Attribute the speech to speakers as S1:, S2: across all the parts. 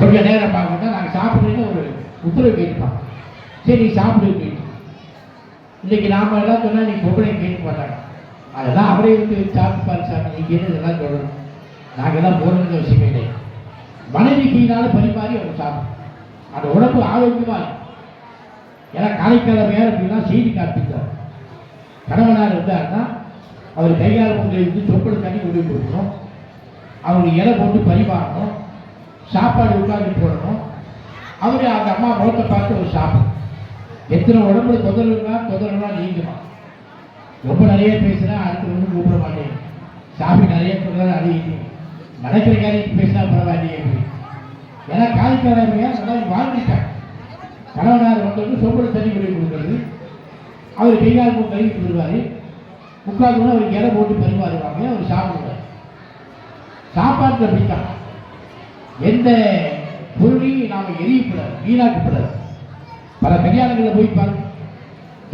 S1: கொஞ்சம் நேரம் பார்க்கணும் நாங்கள் சாப்பிடுறேன்னு ஒரு உத்தரவு கேட்டுப்பாங்க சரி சாப்பிடு இன்னைக்கு நாம எல்லாம் சொன்னால் நீ பொம்பளை கேட்க மாட்டாங்க. அதெல்லாம் அவரே வந்து சாப்பிட்டு சாமி நீங்கள் என்ன இதெல்லாம் சொல்லணும். நாங்கெல்லாம் போகணுங்கிற விஷயமே இல்லை. மனைவி கீழால பரிமாறி அவங்க சாப்பிடும். அந்த உடம்பு ஆரோக்கியமாக ஏன்னா காலைக்காலம் வேற அப்படின்னா செய்தி காப்பிட்டார் கணவனார் இருந்தார்னா அவர் கையால் முறையில் வந்து சொப்பல் தண்ணி கொண்டு போய் கொடுக்கணும். இலை போட்டு பரிமாறணும். சாப்பாடு உட்காந்து போடணும். அவரு அந்த அம்மா முகத்தை பார்த்து ஒரு சாப்பிடும் எத்தனை உடம்புல தொந்தரவுனா தொந்தரவுனா நீங்குமா ரொம்ப நிறைய பேசுனா அடுத்து ஒன்றும் கூப்பிட மாட்டேன். சாமி நிறைய சொல்றாரு அடிக்கிட்டு நடக்கிற காரியத்துக்கு பேசினா பரவாயில்லையே ஏன்னா காய்க்காரங்க நல்லா வாழ்ந்துட்டாங்க கணவனார் வந்தவங்க சொம்பு தண்ணி கொண்டு கொடுக்குறது. அவர் கைகால் போட்டு கழுவி கொடுக்குறாரு உட்காந்து அவருக்கு இலை போட்டு பரிமாறுவாங்க. அவர் சாப்பிடுவார். சாப்பாட்டில் பிடித்தான் எந்த பொருளையும் நாம் எரியக்கூடாது வீணாக்கப்படாது பல கல்யாணங்களில் போய் பாருங்க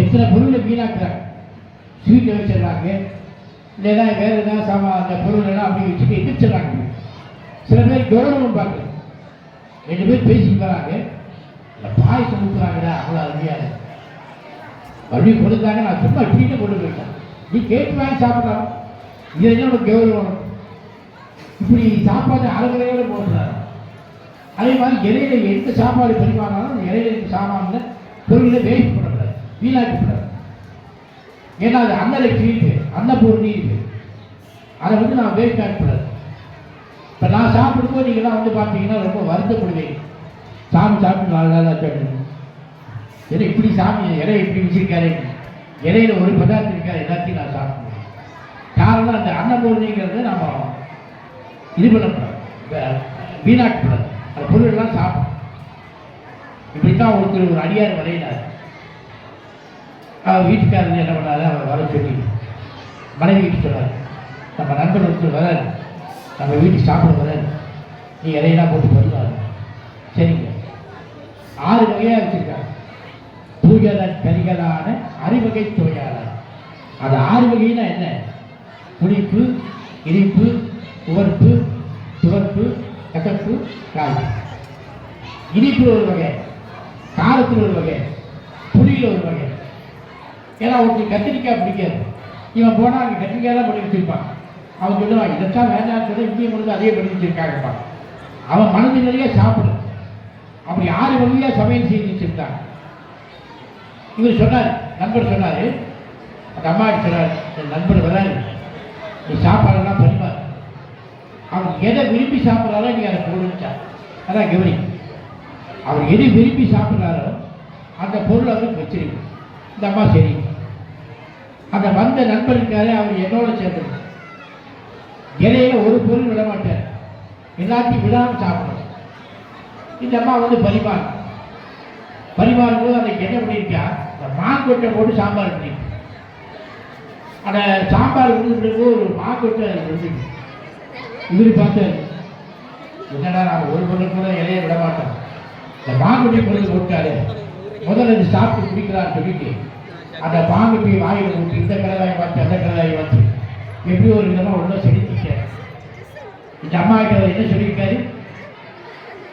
S1: எத்தனை பொருளை வீணாக்குறாங்க? ஸ்வீட்டை வச்சிடறாங்க. இல்லைன்னா வேறு எதாவது சாமா அந்த பொருள் எல்லாம் அப்படி வச்சுட்டு எதிர்ச்சிடறாங்க சில பேர் கௌரவம் பார்க்குறது ரெண்டு பேர் பேசிட்டு வராங்க இந்த பாயசம் ஊற்றுறாங்கடா அவ்வளோ அருமையாக மறுபடியும் கொடுத்தாங்க நான் சும்மா ட்ரீட்டை கொண்டு போயிட்டேன். நீ கேட்டு வாங்கி சாப்பிட்றான் இது என்ன கௌரவம்? இப்படி சாப்பாடு அறகுறையோட போடுறாரு அதே மாதிரி இலையில எந்த சாப்பாடு பெருமானாலும் அந்த இலையில இருக்க பொருளில் பொருளை வேஸ்ட் பண்ணக்கூடாது வீணாக்கப்படாது ஏன்னா அது அன்னலட்சுமி இருக்கு அன்னபூர்ணி இருக்கு அதை வந்து நான் வேஸ்ட் ஆகக்கூடாது இப்போ நான் சாப்பிடும்போது நீங்களாம் வந்து பார்த்தீங்கன்னா ரொம்ப வருத்தப்படுவேன் சாமி சாப்பிட்டு நாலு நாளாக சாப்பிடுங்க ஏன்னா இப்படி சாமி இறை இப்படி வச்சிருக்காரு. இலையில ஒரு பதார்த்தம் இருக்காது எல்லாத்தையும் நான் சாப்பிடுவேன். காரணம் அந்த அன்னபூர்ணிங்கிறது நம்ம இது பண்ணக்கூடாது வீணாக்கப்படாது அந்த பொருளெல்லாம் சாப்பிடும். இப்படித்தான் ஒருத்தர் ஒரு அடியார் வரையினார் அவர் வீட்டுக்காரர் என்ன பண்ணாரு? அவர் வர சொல்லி மனைவி வீட்டு சொன்னார். நம்ம நண்பர் ஒருத்தர் வராரு. நம்ம வீட்டுக்கு சாப்பிட வராரு. நீ இலையெல்லாம் போட்டு வருவார். சரிங்க. ஆறு வகையாக வச்சுருக்காங்க. பூஜன கரிகளான அறிவகை துவையாளர். அது ஆறு வகைனா என்ன? புளிப்பு இனிப்பு உவர்ப்பு துவர்ப்பு கசப்பு காய் இனிப்பில் ஒரு வகை காரத்தில் ஒரு வகை புளியில் ஒரு வகை. ஏன்னா அவருக்கு கத்திரிக்காய் பிடிக்காது. இவன் போனால் அங்கே கத்திரிக்காயெல்லாம் பண்ணி வச்சிருப்பான். அவன் சொல்லுவான் இதைத்தான் வேண்டாம் சொல்ல இங்கேயும் முடிஞ்சு அதே பண்ணி வச்சிருக்காங்கப்பா. அவன் மனது நிறைய சாப்பிடும் அப்படி ஆறு வழியாக சமையல் செய்து வச்சிருந்தான் இவர் சொன்னார் நண்பர் சொன்னார் அந்த அம்மா சொன்னார் என் நண்பர் வராரு. நீ சாப்பாடெல்லாம் பரிமாறு. அவன் எதை விரும்பி சாப்பிட்றாரோ நீ அதை போடுச்சார் அதான் கவனி. அவர் எது விரும்பி சாப்பிட்றாரோ அந்த பொருள் அவருக்கு வச்சிருக்கு. இந்த அம்மா சரி. அந்த வந்த நண்பர் அவர் என்னோட சேர்ந்து இலையில ஒரு பொருள் விட மாட்டார். எல்லாத்தையும் விடாமல் சாப்பிடணும் இந்த அம்மா வந்து பரிமாறு. பரிமாறும் போது அந்த என்ன பண்ணியிருக்கா? இந்த மாங்கொட்டை போட்டு சாம்பார் பண்ணிருக்கு. அந்த சாம்பார் விழுந்துட்டு ஒரு மாங்கொட்டை இருந்துச்சு. இவர் பார்த்தேன் என்னடா நான் ஒரு பொருள் கூட இலைய விட மாட்டோம் இந்த பாங்குட்டி பொருள் போட்டாரு முதல்ல இது சாப்பிட்டு குடிக்கிறான்னு சொல்லிட்டு அந்த மாங்குட்டி வாயில் ஊற்றி இந்த கடலாயை பார்த்து அந்த கடலாயை வாச்சு எப்படி ஒரு விதமாக உள்ள செலுத்திட்டார் இந்த அம்மா கிட்ட என்ன சொல்லியிருக்காரு?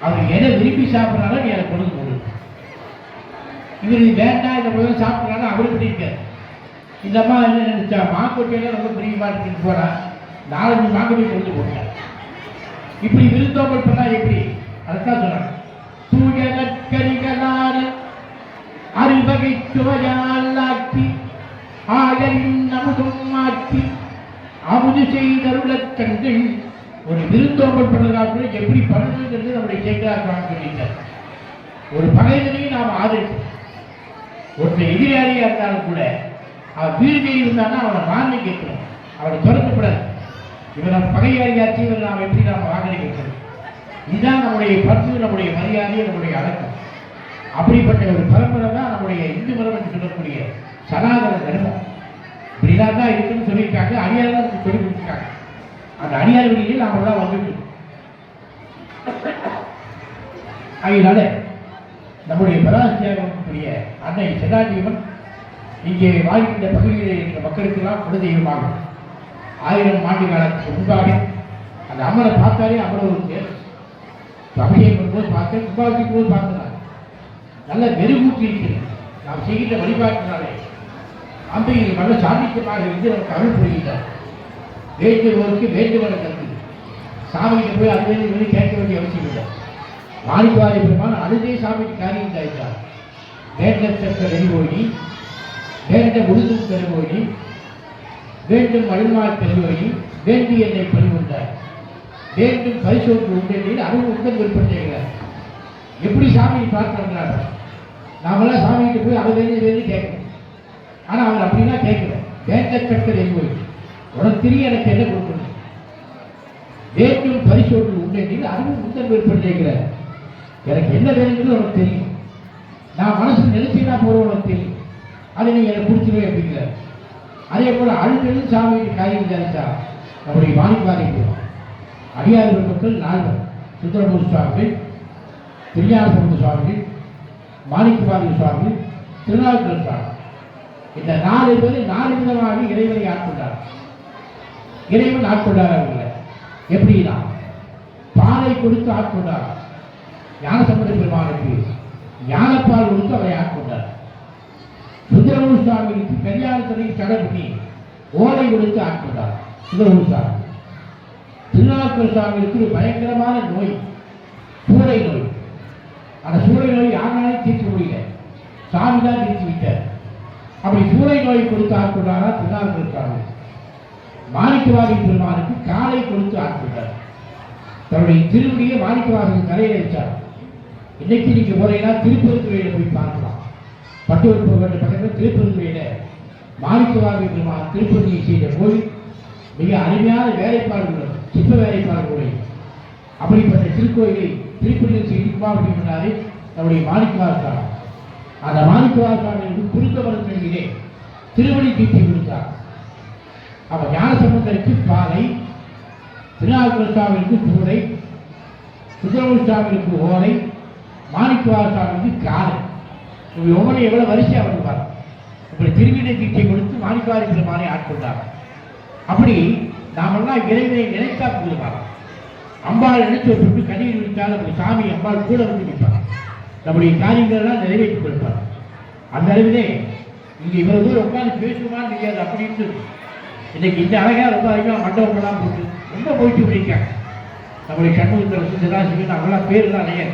S1: அவர் எதை விரும்பி சாப்பிட்றாலும் நீ அதை கொண்டு கொடு. இவர் இது வேண்டாம் இந்த முதல்ல சாப்பிட்றாங்க அவரு பிடிக்காரு இந்த அம்மா என்ன நினைச்சா மாங்குட்டியெல்லாம் ரொம்ப பிரியமாக இருக்குன்னு போகிறான் நாலஞ்சு வாங்கவே கொண்டு போட்டார் இப்படி விருந்தோம்பல் பண்ணா எப்படி? அதுதான் சொன்னாங்க. தூய நற்கரிகளான அறுவகை சுவையால் ஆக்கி ஆயரின் அமுதும் ஆக்கி அமுது செய்தருளக் கண்டு ஒரு விருந்தோம்பல் கூட எப்படி பண்ணணுங்கிறது நம்முடைய சேகராக சொல்லிட்டார் ஒரு பகைவனையும் நாம் ஆதரிப்போம். ஒருத்தர் எதிராளியாக இருந்தாலும் கூட அவன் வீடு இருந்தான்னா அவனை மாறி கேட்கணும் அவனை துரத்தக்கூடாது. இவரை நம்ம பகையாளியாச்சு நாம் எப்படி நாம் வாங்கி இதுதான் நம்முடைய பண்பு நம்முடைய மரியாதை நம்முடைய அடக்கம். அப்படிப்பட்ட ஒரு பரம்பரை தான் நம்முடைய இந்து மரம் என்று சொல்லக்கூடிய சனாதன தர்மம். இப்படிலாம் தான் இருக்குன்னு சொல்லியிருக்காங்க. அடியார் தான் சொல்லி கொடுத்துருக்காங்க. அந்த அடியார் வழியில் நாம் தான் வந்துட்டு அதனால நம்முடைய பராசியாகக்கூடிய அன்னை சதாஜீவன் இங்கே வாழ்கின்ற பகுதியில் இருக்கிற மக்களுக்கெல்லாம் குலதெய்வமாகும் ஆயிரம் ஆண்டு காலத்துக்கு முன்பாக அந்த அம்மனை பார்த்தாலே அவ்வளவு இருக்கு தேவை. கொண்டு பார்த்து பார்த்தேன் கும்பாபிஷேகம் போது பார்த்தேன். நல்ல மெருகூட்டி இருக்கிறது. நாம் செய்கின்ற வழிபாட்டினாலே அம்பிகை நல்ல சாந்திக்கமாக இருந்து நமக்கு அருள் புரிகிறார் வேண்டுவோருக்கு வேண்டுவன தந்து. சாமிக்கு போய் அது வேணும் இது கேட்க வேண்டிய அவசியம் இல்லை. மாணிக்கவாரி பெருமான் அழுதே சாமிக்கு காரியம் தாய்த்தார் வேண்டத்தக்க நெறிவோடி வேண்ட முழுதும் பெருமோடி வேண்டும் அழுமாய் பெருமையில் வேண்டி என்னை பணிவுண்டார் வேண்டும் பரிசோக்கு உண்டெனில் அருள் உங்கள் விருப்பம் எப்படி சாமியை பார்க்கிறாங்க நாமெல்லாம் சாமிகிட்ட போய் அவர் வேண்டி வேண்டி கேட்கணும். ஆனால் அவர் அப்படிலாம் கேட்கல. வேண்டத்தக்க என்பது உனக்கு தெரிய எனக்கு என்ன கொடுக்கணும்? வேண்டும் பரிசோக்கு உண்டெனில் அருள் உங்கள் விருப்பம் செய்கிறார் எனக்கு என்ன வேணுங்கிறது உனக்கு தெரியும். நான் மனசு நினைச்சுன்னா போகிறோம் உனக்கு தெரியும். அதை நீங்கள் எனக்கு கொடுத்துருவே அப்படிங்கிறார். அதே போல் அழுத்தது சாமியின் காரியம் விசாரிச்சா நம்முடைய மாணிப்பாறை போவோம் அடியார் மக்கள் நால்வர். சுந்தரமூர் சுவாமி திருஞானசமுத சுவாமி மாணிக்கபாதி சுவாமி திருநாவுக்கல் சுவாமி. இந்த நாலு பேர் நாலு விதமாக இறைவனை ஆட்கொண்டார். இறைவன் ஆட்கொண்டார் அவங்கள எப்படின்னா பாலை கொடுத்து ஆட்கொண்டார். ஞானசம்பந்த பெருமானுக்கு ஞானப்பால் கொடுத்து அவரை ஆட்கொண்டார் சுந்தரமூர் சுவாமிக்கு கல்யாணத்தினை தடை பண்ணி ஓலை கொடுத்து ஆட்கொண்டார் சுந்தரமூர் சாமி. திருநாவுக்கர் சுவாமிக்கு ஒரு பயங்கரமான நோய் சூளை நோய். அந்த சூளை நோய் யாராலையும் தீர்க்க முடியல. சாமி தான் தீர்த்து விட்டார். அப்படி சூளை நோய் கொடுத்து ஆட்கொண்டாரா திருநாவுக்கர் சுவாமி மாணிக்கவாதி பெருமானுக்கு காலை கொடுத்து ஆட்கொண்டார் தன்னுடைய திருவடியை மாணிக்கவாதி கரையில் வச்சார் இன்னைக்கு நீங்க போறீங்கன்னா திருப்பெருந்துறையில போய் பார்க்கலாம். பட்டுவல் பக்கத்தில் திருப்பெருந்துறையில மாணிக்கவாக பெருமான் திருப்பதியை செய்த கோயில் மிக அருமையான வேலைப்பாடுகள் சிற்ப வேலைப்பாடுகளை அப்படிப்பட்ட திருக்கோயிலை திருப்பதியில் செய்து குமாவட்டி நம்முடைய மாணிக்கவார் அந்த அந்த மாணிக்கவார் சாமிக்கு குறுக்கவரத்திலே திருவடி தீட்டி கொடுத்தார். அவர் ஞானசம்பந்தருக்கு பாலை திருநாவுக்கு சுவாமிக்கு சூளை சுந்தரமூர் ஓலை மாணிக்கவார் காலை. இப்படி எவ்வளோ எவ்வளவு வரிசையாக வருவார் இப்படி திருவிடை தீட்டை கொடுத்து மாணிக்கவாரி மாறி ஆட்கொண்டார். அப்படி நாமெல்லாம் இறைவனை நினைத்தா புரிவார் அம்பாள் நினைச்சு விட்டு கண்ணீர் விட்டால் அப்படி சாமி அம்பாள் கூட வந்து நிற்பார். நம்முடைய காரியங்களெல்லாம் நிறைவேற்றிக் கொடுப்பார். அந்த அளவிலே இங்கே இவ்வளவு தூரம் உட்காந்து பேசுமான்னு தெரியாது அப்படின்னு இன்னைக்கு இந்த அழகாக ரொம்ப அதிகமாக மண்டபங்கள்லாம் போட்டு ரொம்ப போயிட்டு பிடிக்காங்க நம்முடைய சண்முகத்தில் சிதாசிவன் அவங்களாம் பேர்லாம் நிறைய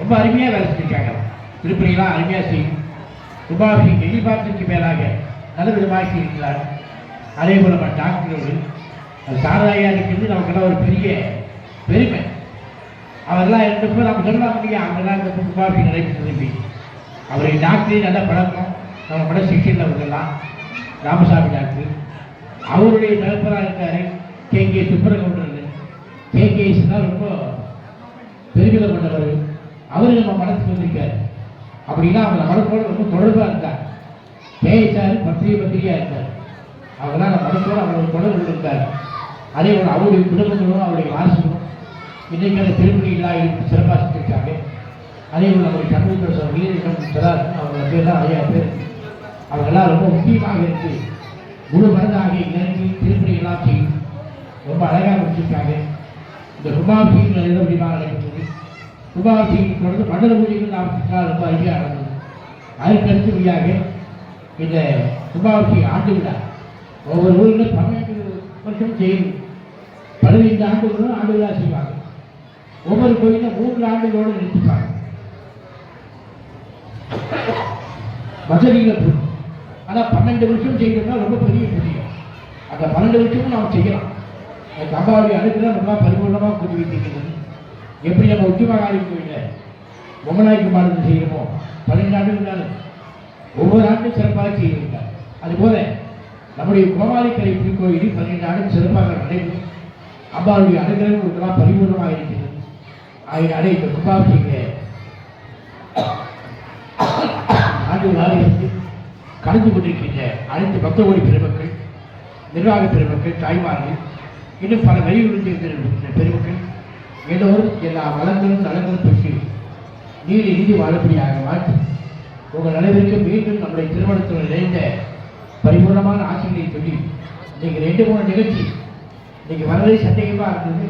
S1: ரொம்ப அருமையாக வேலை செஞ்சிருக்காங்க. திருப்பணிலாம் அருமையாக செய்யும் சுபாஷிக்கு எதிர்பார்த்திற்கு மேலாக நல்ல விதமாக செய்கிறார் அதே போல் நம்ம டாக்டர்கள் அது சாரதாயா இருக்கிறது நமக்கெல்லாம் ஒரு பெரிய பெருமை. அவரெல்லாம் இருந்தப்போ நம்ம சொல்லலாம் முடியும் அவங்கெல்லாம் இந்த சுபாஷி நடைபெற்றது அவருடைய டாக்டரே நல்ல பழக்கம். நம்ம பட சிகிச்சையில் அவங்கெல்லாம் ராமசாமி டாக்டர். அவருடைய தகப்பராக இருக்கார். K. K. Subbaragounder K. K. ரொம்ப பெருமிதம் கொண்டவர். அவர் நம்ம அப்படின்னா அவங்க மனசோட ரொம்ப தொடர்பாக இருந்தார் கேஎஸ்ஆர் பத்திரிகை பத்திரிகையாக இருந்தார். அவங்களாம் அந்த மனசோட அவரோட தொடர்பு இருந்தார். அதே போல் அவருடைய குடும்பங்களும் அவருடைய வாரிசுகளும் அந்த திருப்பணிகளாக இருந்து சிறப்பாக செஞ்சிருக்காங்க அதே போல் அவருடைய சமூகத்தில் சொல்ல வீரர்கள் சொல்லார் அவங்க பேர்லாம் நிறையா பேர். அவங்கெல்லாம் ரொம்ப முக்கியமாக இருந்து முழு மனதாக இறங்கி திருப்பணிகளாக செய்யும் ரொம்ப அழகாக முடிச்சிருக்காங்க. இந்த கும்பாபிஷேகம் எந்த முடிவாக கும்பாபிஷேகம் தொடர்ந்து மண்டல பூஜைகள் நாம் ரொம்ப அருமையாக நடந்தது. அதுக்கு அடுத்தபடியாக இந்த கும்பாபிஷேக ஆண்டு விழா. ஒவ்வொரு ஊரிலும் பன்னெண்டு வருஷம் செய்யும். பதினைந்து ஆண்டுகளும் ஆண்டு விழா செய்வாங்க. ஒவ்வொரு கோயிலும் மூன்று ஆண்டுகளோடு நிறுத்திப்பாங்க. வசதிகள் இருக்கும் ஆனால் பன்னெண்டு வருஷம் செய்யணும்னா ரொம்ப பெரிய புரியும் அந்த பன்னெண்டு வருஷமும் நாம் செய்யலாம். அந்த கம்பாவளி ரொம்ப பரிபூர்ணமாக கூட்டி வைத்திருக்கிறது எப்படி நம்ம உச்சிமகாரி கோயிலில் பொம்மநாய்க்கு மாதம் செய்யணுமோ? பன்னெண்டு ஆண்டுகளால் ஒவ்வொரு ஆண்டும் சிறப்பாக செய்திருக்கார் அதுபோல நம்முடைய கோமாளிக்கரை திருக்கோயிலில் பன்னெண்டு ஆண்டு சிறப்பாக நடைபெறும். அம்பாளுடைய அனுகிரகம் இதெல்லாம் பரிபூர்ணமாக இருக்கிறது. ஆகினாலே இந்த கும்பாபிஷேக ஆண்டு விழாவிலிருந்து கலந்து கொண்டிருக்கின்ற அனைத்து பக்த கோடி பெருமக்கள் நிர்வாக பெருமக்கள் தாய்மார்கள் இன்னும் பல வெளியூரில் இருக்கின்ற பெருமக்கள் எல்லோரும் எல்லா வளங்களும் நலங்களும் பெற்று நீடி நீதி வாழப்படியாக மாற்றி உங்கள் அனைவருக்கு மீண்டும் நம்முடைய திருமணத்தில் நிறைந்த பரிபூர்ணமான ஆசைகளை சொல்லி இன்னைக்கு ரெண்டு மூணு நிகழ்ச்சி. இன்னைக்கு வரவே சந்தேகமாக இருந்தது.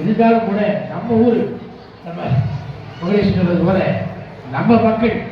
S1: இருந்தாலும் கூட நம்ம ஊர் நம்ம முகேஷ் சொன்னது போல நம்ம மக்கள்